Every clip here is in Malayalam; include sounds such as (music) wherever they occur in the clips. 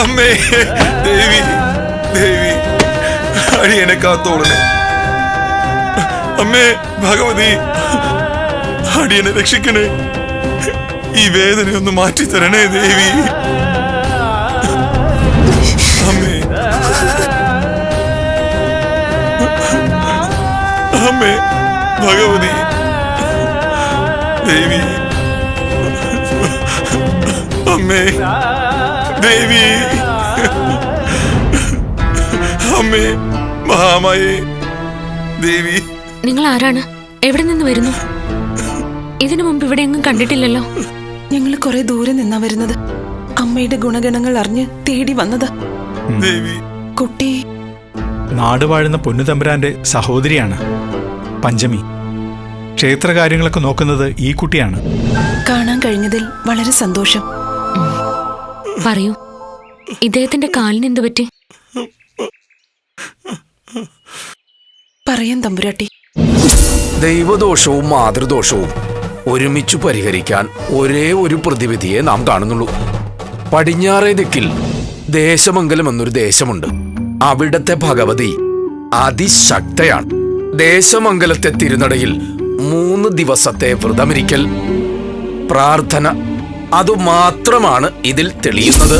അമ്മേ ദേവി ദേവി അടിയനെ കാത്തോളണേ അമ്മേ ഭഗവതി അടിയനെ രക്ഷിക്കണേ. ഈ വേദനയൊന്ന് മാറ്റി തരണേ ദേവി. അമ്മേ. അമ്മേ ഭഗവതി ദേവി. അമ്മേ. ദേവി. അമ്മേ മഹാമായേ ദേവി. നിങ്ങൾ ആരാണ് എവിടെ നിന്ന് വരുന്നു? ഇതിനു മുമ്പ് ഇവിടെ എങ്ങും കണ്ടിട്ടില്ലല്ലോ. ഞങ്ങൾ കുറെ ദൂരെ നിന്നാ വരുന്നത്. അമ്മയുടെ ഗുണഗണങ്ങൾ അറിഞ്ഞ് തേടി വന്നത്. ദേവി. കുട്ടി. നാടുവാഴുന്ന പൊന്നുതമ്പുരാന്റെ സഹോദരിയാണ് പഞ്ചമി. ക്ഷേത്രകാര്യങ്ങളൊക്കെ നോക്കുന്നത് ഈ കുട്ടിയാണ്. കാണാൻ കഴിഞ്ഞതിൽ വളരെ സന്തോഷം. പറയൂ. ഇദ്ദേഹത്തിന്റെ കാലിന് എന്തു പറ്റി? പറയാൻ തമ്പുരാട്ടി. ദൈവദോഷവും മാതൃദോഷവും ഒരുമിച്ചു പരിഹരിക്കാൻ ഒരേ ഒരു പ്രതിവിധിയെ നാം കാണുന്നുള്ളൂ. പടിഞ്ഞാറേ ദിക്കിൽ ദേശമംഗലം എന്നൊരു ദേശമുണ്ട്. അവിടത്തെ ഭഗവതി അതിശക്തയാണ്. ദേശമംഗലത്തെ തിരുനടയിൽ മൂന്ന് ദിവസത്തെ വ്രതമിരിക്കൽ പ്രാർത്ഥന അതുമാത്രമാണ് ഇതിൽ തെളിയുന്നത്.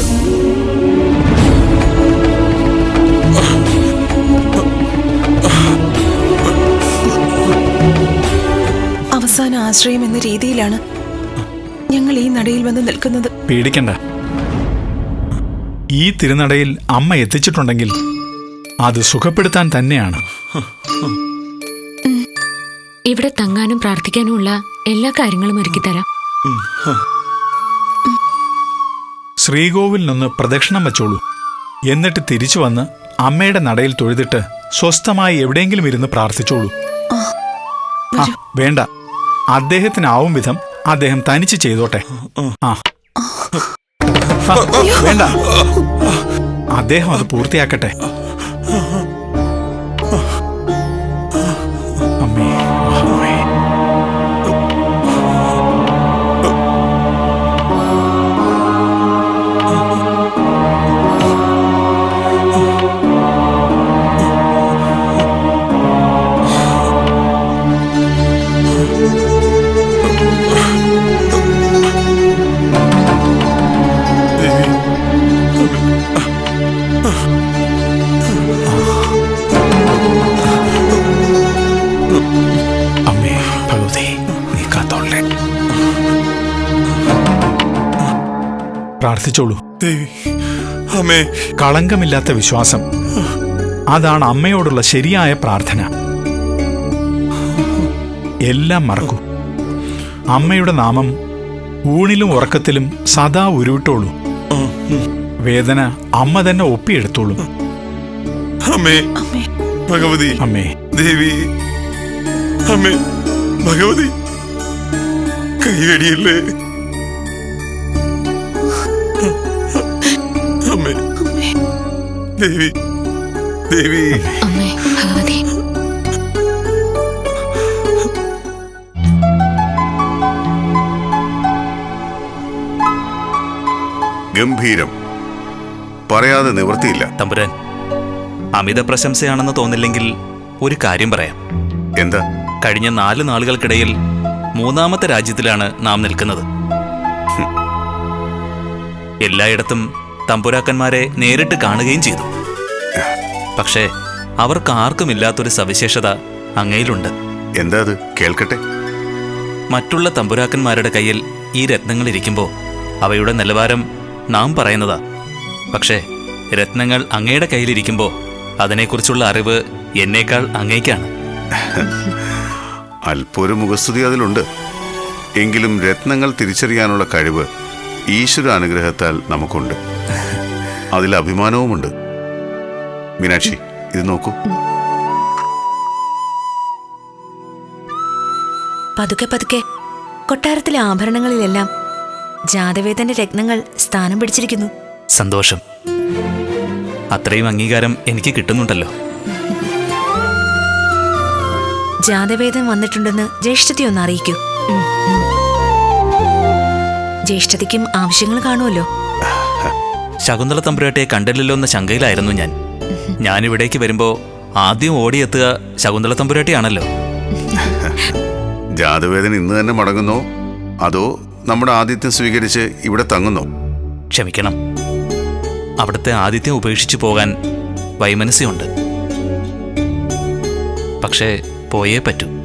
അവസാന ആശ്രയം എന്ന രീതിയിലാണ് ഞങ്ങൾ ഈ നടയിൽ വന്ന് നിൽക്കുന്നത്. പേടിക്കണ്ട. ഈ തിരുനടയിൽ അമ്മ എത്തിച്ചിട്ടുണ്ടെങ്കിൽ അത് സുഖപ്പെടുത്താൻ തന്നെയാണ്. ഇവിടെ തങ്ങാനും പ്രാർത്ഥിക്കാനും ഉള്ള എല്ലാ കാര്യങ്ങളും ഒരുക്കിത്തരാം. ശ്രീകോവിൽ നിന്ന് പ്രദക്ഷിണം വെച്ചോളൂ. എന്നിട്ട് തിരിച്ചു വന്ന് അമ്മയുടെ നടയിൽ തൊഴുതിട്ട് സ്വസ്ഥമായി എവിടെയെങ്കിലും ഇരുന്ന് പ്രാർത്ഥിച്ചോളൂ. വേണ്ട. അദ്ദേഹത്തിനാവും വിധം അദ്ദേഹം തനിച്ച് ചെയ്തോട്ടെ. ആ, വേണ്ട. അദ്ദേഹം അത് പൂർത്തിയാക്കട്ടെ. അമ്മേ. നീ പ്രാർത്ഥിച്ചോളൂ. ദേവി അമ്മേ. കളങ്കമില്ലാത്ത വിശ്വാസം. അതാണ് അമ്മയോടുള്ള ശരിയായ പ്രാർത്ഥന. എല്ലാം മറക്കൂ. അമ്മയുടെ നാമം ഊണിലും ഉറക്കത്തിലും സദാ ഉരുവിട്ടോളൂ. വേദന അമ്മ തന്നെ ഒപ്പിയെടുത്തോളും. അമ്മേ. അമ്മേ. ഭഗവതി. അമ്മേ. ദേവി. അമ്മേ. ഭഗവതി. അമ്മേ. ദേവി. ദേവി. അമ്മേ ഭഗവതി. ഗംഭീരം. പറയാതെ നിവൃത്തിയില്ല. തമ്പുരാൻ അമിത പ്രശംസയാണെന്ന് തോന്നില്ലെങ്കിൽ ഒരു കാര്യം പറയാം. എന്താ? കഴിഞ്ഞ നാല് നാളുകൾക്കിടയിൽ മൂന്നാമത്തെ രാജ്യത്തിലാണ് നാം നിൽക്കുന്നത്. എല്ലായിടത്തും തമ്പുരാക്കന്മാരെ നേരിട്ട് കാണുകയും ചെയ്തു. പക്ഷേ അവർക്ക് ആർക്കുമില്ലാത്തൊരു സവിശേഷത അങ്ങയിലുണ്ട്. എന്താ അത്? കേൾക്കട്ടെ. മറ്റുള്ള തമ്പുരാക്കന്മാരുടെ കയ്യിൽ ഈ രത്നങ്ങൾ ഇരിക്കുമ്പോൾ അവയുടെ നിലവാരം നാം പറയുന്നതാ. പക്ഷേ രത്നങ്ങൾ അങ്ങയുടെ കയ്യിലിരിക്കുമ്പോൾ അതിനെക്കുറിച്ചുള്ള അറിവ് എന്നേക്കാൾ അങ്ങേക്കാണ്. (laughs) അല്പൊരു മുഖസ്തുതി അതിലുണ്ട്. എങ്കിലും രത്നങ്ങൾ തിരിച്ചറിയാനുള്ള കഴിവ് ഈശ്വര അനുഗ്രഹത്താൽ നമുക്കുണ്ട്. അതിൽ അഭിമാനവുമുണ്ട്. മീനാക്ഷി ഇത് നോക്കൂ. പതുക്കെ പതുക്കെ കൊട്ടാരത്തിലെ ആഭരണങ്ങളിലെല്ലാം ജാതവേദന്റെ രത്നങ്ങൾ സ്ഥാനം പിടിച്ചിരിക്കുന്നു. സന്തോഷം. അത്രയും അംഗീകാരം എനിക്ക് കിട്ടുന്നുണ്ടല്ലോ. ജാതവേദം വന്നിട്ടുണ്ടെന്ന് ജ്യേഷ്ഠത്തെ ഒന്ന് അറിയിക്കൂ. ജ്യേഷ്ഠതയ്ക്കും ആവശ്യങ്ങൾ കാണുമല്ലോ. ശകുന്തള തമ്പുരാട്ടിയെ കണ്ടില്ലല്ലോ എന്ന ശങ്കയിലായിരുന്നു ഞാൻ. ഞാൻ ഇവിടേക്ക് വരുമ്പോ ആദ്യം ഓടിയെത്തുക ശകുന്തള തമ്പുരാട്ടിയാണല്ലോ. ജാതവേദന ഇന്ന് തന്നെ മടങ്ങുന്നോ? അതോ നമ്മുടെ ആതിഥ്യം സ്വീകരിച്ച് ഇവിടെ തങ്ങുന്നു? ക്ഷമിക്കണം. അവിടുത്തെ ആദിത്യം ഉപേക്ഷിച്ചു പോകാൻ വൈമനസ്യുണ്ട് പക്ഷേ പോയേ പറ്റൂ.